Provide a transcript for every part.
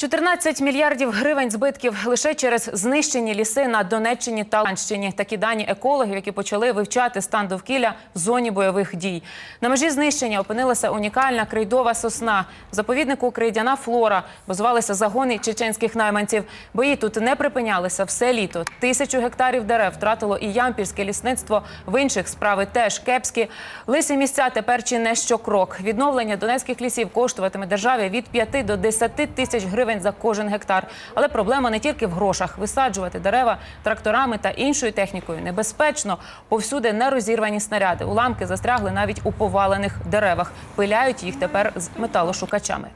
14 мільярдів гривень збитків лише через знищені ліси на Донеччині та Луганщині. Такі дані екологів, які почали вивчати стан довкілля в зоні бойових дій. На межі знищення опинилася унікальна крейдова сосна. В заповіднику крейдяна флора базувалися загони чеченських найманців. Бої тут не припинялися все літо. Тисячу гектарів дерев втратило і ямпільське лісництво. В інших справи теж кепські. Лисі місця тепер чи не щокрок. Відновлення донецьких лісів коштуватиме державі від 5 до 10 тисяч гривень за кожен гектар. Але проблема не тільки в грошах. Висаджувати дерева тракторами та іншою технікою небезпечно. Повсюди нерозірвані снаряди. Уламки застрягли навіть у повалених деревах. Пиляють їх тепер з металошукачами.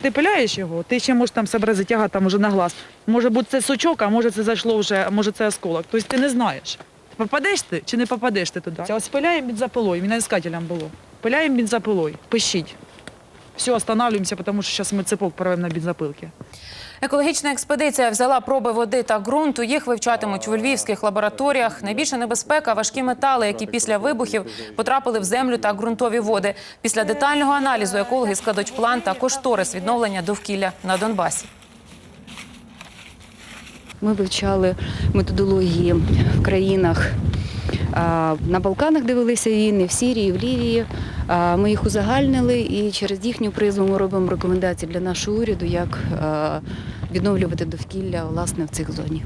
Ти пиляєш його, ти ще можеш там себе затягати там уже на глаз. Може бути це сучок, а може це зайшло вже, може це осколок. Тобто ти не знаєш, попадеш ти чи не попадеш ти туди. Ось пиляємо під запилою, бензопилою, міноіскателем було. Пиляємо бензопилою, пищить. Все, останавливаемся, тому що зараз ми цепок порвемо на бензопилки. Екологічна експедиція взяла проби води та ґрунту. Їх вивчатимуть у львівських лабораторіях. Найбільша небезпека важкі метали, які після вибухів потрапили в землю та ґрунтові води. Після детального аналізу екологи складуть план та кошторис відновлення довкілля на Донбасі. Ми вивчали методології в країнах. На Балканах дивилися війни, в Сірії, в Лівії. Ми їх узагальнили і через їхню призму ми робимо рекомендації для нашого уряду, як відновлювати довкілля власне в цих зоні.